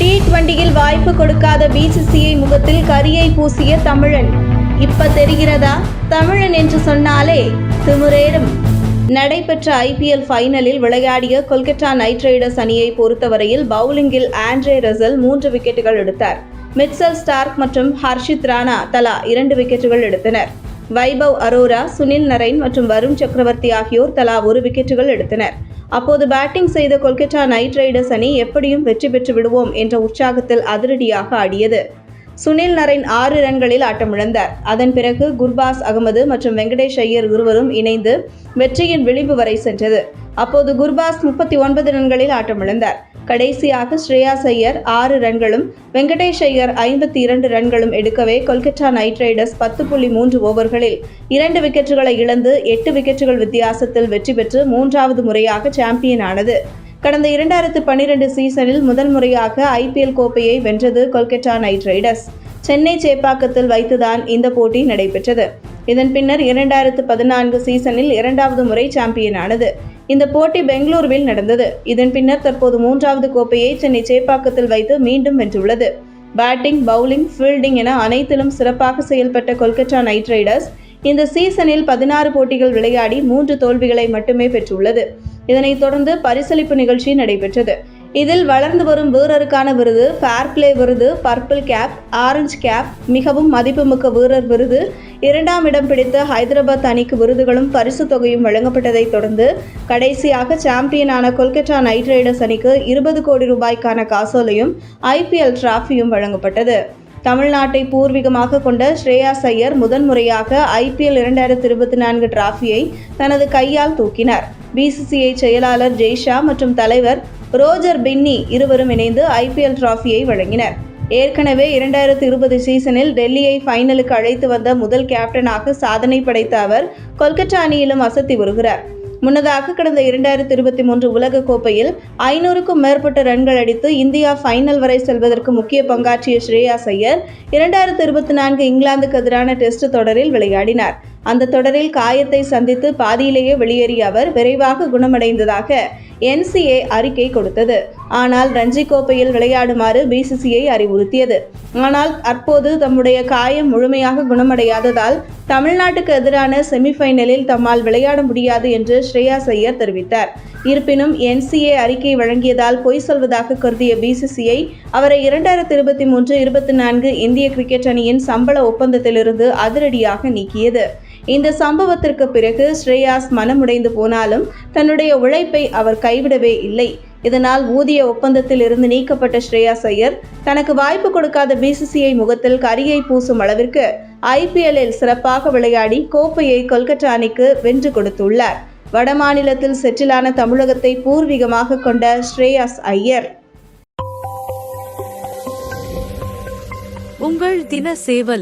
D டுவெண்டியில் வாய்ப்பு கொடுக்காத BCCI முகத்தில் கரியை பூசிய தமிழன். இப்ப தெரிகிறதா? தமிழன் என்று சொன்னாலே திமிரேறும். நடைபெற்ற ஐபிஎல் ஃபைனலில் விளையாடிய கொல்கத்தா நைட் ரைடர்ஸ் அணியை பொறுத்தவரையில் பவுலிங்கில் ஆண்ட்ரே ரசல் மூன்று விக்கெட்டுகள் எடுத்தார். மிட்சல் ஸ்டார்க் மற்றும் ஹர்ஷித் ராணா தலா இரண்டு விக்கெட்டுகள் எடுத்தனர். வைபவ் அரோரா சுனில் நரைன் மற்றும் வருண் சக்கரவர்த்தி ஆகியோர் தலா ஒரு விக்கெட்டுகள் எடுத்தனர். அப்போது பேட்டிங் செய்த கொல்கத்தா நைட் ரைடர்ஸ் அணி எப்படியும் வெற்றி பெற்று விடுவோம் என்ற உற்சாகத்தில் அதிரடியாக ஆடியது. சுனில் நரைன் ஆறு ரன்களில் ஆட்டமிழந்தார் அதன் பிறகு குர்பாஸ் அகமது மற்றும் வெங்கடேஷ் ஐயர் இருவரும் இணைந்து வெற்றியின் விளிம்பு வரை சென்றது. அப்போது குர்பாஸ் முப்பத்தி ஒன்பது ரன்களில் ஆட்டமிழந்தார். கடைசியாக ஸ்ரேயாஸ் ஐயர் ஆறு ரன்களும் வெங்கடேஷ் ஐயர் ஐம்பத்தி இரண்டு ரன்களும் எடுக்கவே கொல்கத்தா நைட் ரைடர்ஸ் பத்து புள்ளி மூன்று ஓவர்களில் இரண்டு விக்கெட்டுகளை இழந்து எட்டு விக்கெட்டுகள் வித்தியாசத்தில் வெற்றி பெற்று மூன்றாவது முறையாக சாம்பியன் ஆனது. கடந்த இரண்டாயிரத்து பன்னிரண்டு சீசனில் முதல் முறையாக ஐபிஎல் கோப்பையை வென்றது கொல்கத்தா நைட் ரைடர்ஸ். சென்னை சேப்பாக்கத்தில் வைத்துதான் இந்த போட்டி நடைபெற்றது. இதன் பின்னர் இரண்டாயிரத்து பதினான்கு சீசனில் இரண்டாவது முறை சாம்பியன் ஆனது. இந்த போட்டி பெங்களூருவில் நடந்தது. இதன் பின்னர் தற்போது மூன்றாவது கோப்பையை சென்னை சேப்பாக்கத்தில் வைத்து மீண்டும் வென்றுள்ளது. பேட்டிங் பவுலிங் ஃபீல்டிங் என அனைத்திலும் சிறப்பாக செயல்பட்ட கொல்கத்தா நைட் ரைடர்ஸ் இந்த சீசனில் பதினாறு போட்டிகள் விளையாடி மூன்று தோல்விகளை மட்டுமே பெற்றுள்ளது. இதனைத் தொடர்ந்து பரிசளிப்பு நிகழ்ச்சி நடைபெற்றது. இதில் வளர்ந்து வரும் வீரருக்கான விருது ஃபேர் பிளே விருது பர்பிள் கேப் ஆரஞ்சு கேப் மிகவும் மதிப்புமிக்க வீரர் விருது. இரண்டாம் இடம் பிடித்த ஹைதராபாத் அணிக்கு விருதுகளும் பரிசு தொகையும் வழங்கப்பட்டதைத் தொடர்ந்து கடைசியாக சாம்பியனான கொல்கத்தா நைட் ரைடர்ஸ் அணிக்கு இருபது கோடி ரூபாய்க்கான காசோலையும் ஐபிஎல் டிராஃபியும் வழங்கப்பட்டது. தமிழ்நாட்டை பூர்வீகமாக கொண்ட ஸ்ரேயாஸ் ஐயர் முதன்முறையாக ஐபிஎல் இரண்டாயிரத்தி இருபத்தி நான்கு டிராஃபியை தனது கையால் தூக்கினார். பிசிசிஐ செயலாளர் ஜெய்ஷா மற்றும் தலைவர் ரோஜர் பின்னி இருவரும் இணைந்து ஐபிஎல் டிராஃபியை வழங்கினர். ஏற்கனவே இரண்டாயிரத்தி இருபது சீசனில் டெல்லியை ஃபைனலுக்கு அழைத்து வந்த முதல் கேப்டனாக சாதனை படைத்த அவர் கொல்கத்தா அணியிலும் அசத்தி வருகிறார். முன்னதாக கடந்த இரண்டாயிரத்தி இருபத்தி மூன்று உலக கோப்பையில் ஐநூறுக்கும் மேற்பட்ட ரன்கள் அடித்து இந்தியா ஃபைனல் வரை செல்வதற்கு முக்கிய பங்காற்றிய ஸ்ரேயாஸ் ஐயர் இரண்டாயிரத்தி இருபத்தி நான்கு இங்கிலாந்துக்கு எதிரான டெஸ்ட் தொடரில் விளையாடினார். அந்த தொடரில் காயத்தை சந்தித்து பாதியிலேயே வெளியேறிய அவர் விரைவாக குணமடைந்ததாக என்சிஏ அறிக்கை கொடுத்தது. ஆனால் ரஞ்சி கோப்பையில் விளையாடுமாறு பிசிசிஐ அறிவுறுத்தியது. ஆனால் அப்போது தம்முடைய காயம் முழுமையாக குணமடையாததால் தமிழ்நாட்டுக்கு எதிரான செமிஃபைனலில் தம்மால் விளையாட முடியாது என்று ஸ்ரேயா ஐயர் தெரிவித்தார். இருப்பினும் என்சிஏ அறிக்கை வழங்கியதால் பொய் சொல்வதாக கருதிய பிசிசிஐ அவரை இரண்டாயிரத்தி இருபத்தி மூன்று இருபத்தி நான்கு இந்திய கிரிக்கெட் அணியின் சம்பள ஒப்பந்தத்திலிருந்து அதிரடியாக நீக்கியது. இந்த சம்பவத்திற்கு பிறகு ஸ்ரேயாஸ் மனமுடைந்து போனாலும் தன்னுடைய உழைப்பை அவர் கைவிடவே இல்லை. இதனால் ஊதிய ஒப்பந்தத்தில் இருந்து நீக்கப்பட்ட ஸ்ரேயாஸ் ஐயர் தனக்கு வாய்ப்பு கொடுக்காத பிசிசிஐ முகத்தில் கரியை பூசும் அளவிற்கு ஐபிஎல்லில் சிறப்பாக விளையாடி கோப்பையை கொல்கத்தா அணிக்கு வென்று கொடுத்துள்ளார். வடமாநிலத்தில் செட்டிலான தமிழகத்தை பூர்வீகமாக கொண்ட ஸ்ரேயாஸ் ஐயர். உங்கள் தின சேவல்